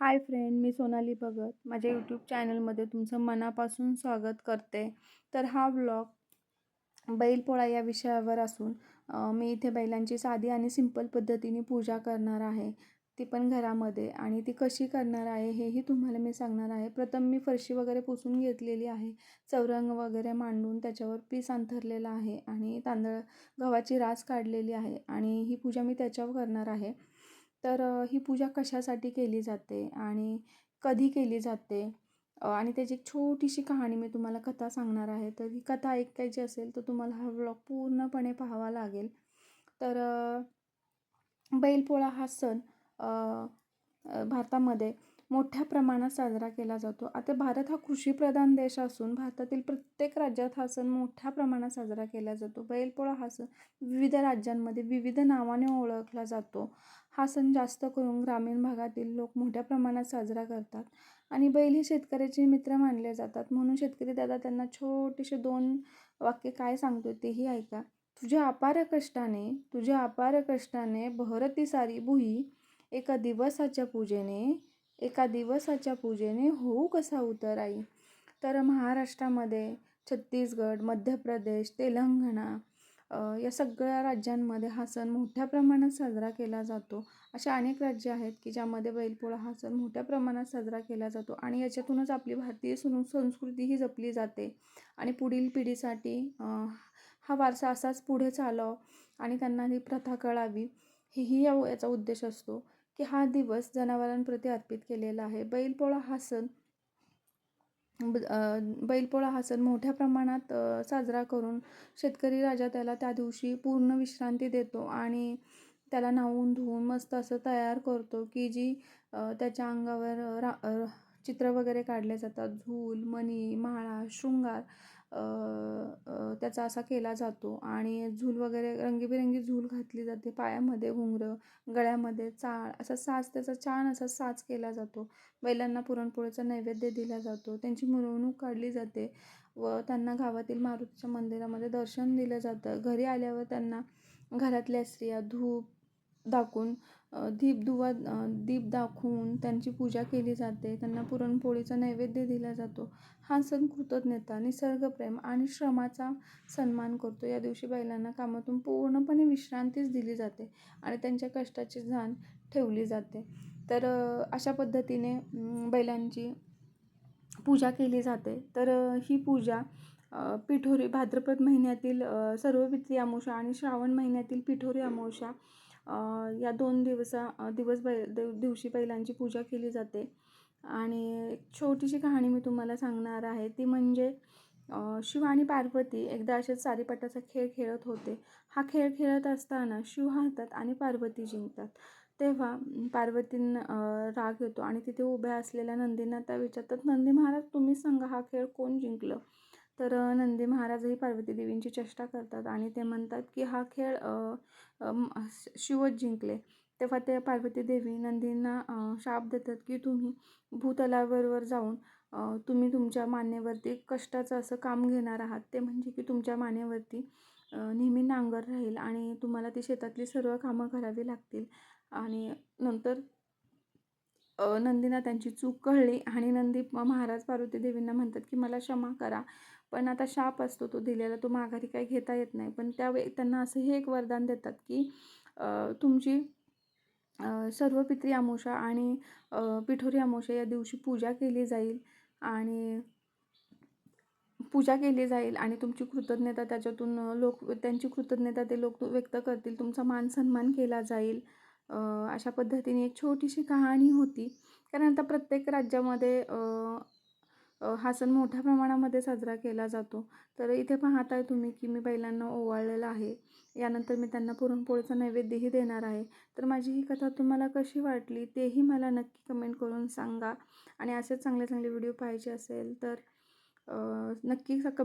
हाय friend मी सोनाली भगत. माझ्या YouTube चॅनलमध्ये तुमचं मनापासून स्वागत करते. तर हा व्लॉग बैलपोळा या विषयावर असून मी इथे बैलांची साधी आणि सिंपल पद्धतीने पूजा करणार आहे. ती पण घरामध्ये. आणि ती कशी करणार आहे हेही तुम्हाला मी सांगणार आहे. प्रथम मी फरशी वगैरे पुसून घेतलेली आहे. चौरंग वगैरे मांडून त्याच्यावर पीस अंथरलेलं आहे. आणि तांदळ गव्हाची रास काढलेली आहे. आणि ही पूजा मी त्याच्यावर करणार आहे. तर ही पूजा कशासाठी केली जाते आणि कधी केली जाते? आणि त्याची एक छोटीशी कहाणी मी तुम्हाला कथा सांगणार आहे. तर ही कथा ऐकायची असेल तर तुम्हाला हा व्लॉग पूर्णपणे पाहावा लागेल. तर बैलपोळा हा सण भारतामध्ये मोठ्या प्रमाणात साजरा केला जातो. आता भारत हा कृषीप्रधान देश असून भारतातील प्रत्येक राज्यात हा सण मोठ्या प्रमाणात साजरा केला जातो. बैलपोळा हा सण विविध राज्यांमध्ये विविध नावाने ओळखला जातो. हा सण जास्त करून ग्रामीण भागातील लोक मोठ्या प्रमाणात साजरा करतात आणि बैल हे शेतकऱ्याचे मित्र मानले जातात. म्हणून शेतकरी दादा त्यांना छोटेसे दोन वाक्य काय सांगतो तेही ऐका. तुझ्या अपार कष्टाने तुझ्या अपार कष्टाने बहरती सारी भुई एका दिवसाच्या पूजेने एका दिवसाच्या पूजेने होऊ कसा उतराई तर महाराष्ट्रामध्ये छत्तीसगड मध्य प्रदेश तेलंगणा या सगळ्या राज्यांमध्ये हा सण मोठ्या प्रमाणात साजरा केला जातो. अशा अनेक राज्य आहेत की ज्यामध्ये बैलपोळा हा सण मोठ्या प्रमाणात साजरा केला जातो आणि याच्यातूनच आपली भारतीय सं संस्कृती ही जपली जाते. आणि पुढील पिढीसाठी हा वारसा असाच पुढे चालावं आणि त्यांना ही प्रथा कळावी हेही या याचा उद्देश असतो. की हा दिवस जनावरांप्रती अर्पित केलेला आहे. बैलपोळा हा सण ब- बैलपोळा हा सण मोठ्या प्रमाणात साजरा करून शेतकरी राजा त्याला त्या दिवशी पूर्ण विश्रांती देतो आणि त्याला नाहून धुवून मस्त असं तयार करतो की जी त्याच्या अंगावर रा चित्र वगैरे काढले जातात. झूल मणी माळा शृंगार त्याचा असा केला जातो. आणि झूल वगैरे रंगीबेरंगी झूल घातली जाते. पायामध्ये घुंगरं गळ्यामध्ये चाळ असा साज त्याचा छान असा साज केला जातो. बैलांना पुरणपोळीचा नैवेद्य दिला जातो. त्यांची मिरवणूक काढली जाते व त्यांना गावातील मारुतीच्या मंदिरामध्ये दर्शन दिलं जातं. घरी आल्यावर त्यांना घरातल्या स्त्रिया धूप दाखवून दीपदुवा दीप दाखवून त्यांची पूजा केली जाते. त्यांना पुरणपोळीचा नैवेद्य दिला जातो. हा सण कृतज्ञता निसर्गप्रेम आणि श्रमाचा सन्मान करतो. या दिवशी बैलांना कामातून पूर्णपणे विश्रांतीच दिली जाते आणि त्यांच्या कष्टाची जाण ठेवली जाते. तर अशा पद्धतीने बैलांची पूजा केली जाते. तर ही पूजा पिठोरी भाद्रपद महिन्यातील अ, सर्व पितृ अमावस्या आणि श्रावण महिन्यातील पिठोरी अमावस्या या दोन दिवसा दिवस बै दिवशी बैलांची पूजा केली जाते. आणि एक छोटीशी कहाणी मी तुम्हाला सांगणार आहे. ती म्हणजे शिव आणि पार्वती एकदा असेच सारीपाटाचा खेळ खेळत होते. हा खेळ खेळत असताना शिव हारतात आणि पार्वती जिंकतात. तेव्हा पार्वतींना राग येतो आणि तिथे उभ्या असलेल्या नंदींना त्या विचारतात नंदी महाराज तुम्हीच सांगा हा खेळ कोण जिंकलं? तर नंदी महाराजही पार्वती देवींची चेष्टा करतात आणि ते म्हणतात की हा खेळ शिवच जिंकले. तेव्हा ते पार्वती देवी नंदींना शाप देतात की तुम्ही भूतलावरवर जाऊन तुम्ही तुमच्या मानेवरती कष्टाचं असं काम घेणार आहात. ते म्हणजे की तुमच्या मानेवरती नेहमी नांगर राहील आणि तुम्हाला ती शेतातली सर्व कामं करावी लागतील. आणि नंतर अ, नंदीना त्यांची चूक कळली आणि नंदी महाराज पार्वती देवींना म्हणतात की मला क्षमा करा. पण आता शाप असतो तो दिलेला तो माघारी काही घेता येत नाही. पण त्यावेळी त्यांना असं हे एक वरदान देतात की तुमची सर्व पित्री अमावस्या आणि पिठोरी अमावस्या या दिवशी पूजा केली जाईल आणि पूजा केली जाईल आणि तुमची कृतज्ञता त्याच्यातून लोक त्यांची कृतज्ञता ते लोक व्यक्त करतील तुमचा मान सन्मान केला जाईल. अशा पद्धतीने एक छोटीशी कहाणी होती. कारण आता प्रत्येक राज्यामध्ये हा सण मोठ्या प्रमाणामध्ये साजरा केला जातो. तर इथे पाहताय तुम्ही की मी बैलांना ओवाळलेलं आहे. यानंतर मी त्यांना पुरणपोळीचा नैवेद्यही देणार आहे. तर माझी ही कथा तुम्हाला कशी वाटली तेही मला नक्की कमेंट करून सांगा. आणि असेच चांगले चांगले व्हिडिओ पाहिजे असेल तर नक्की सक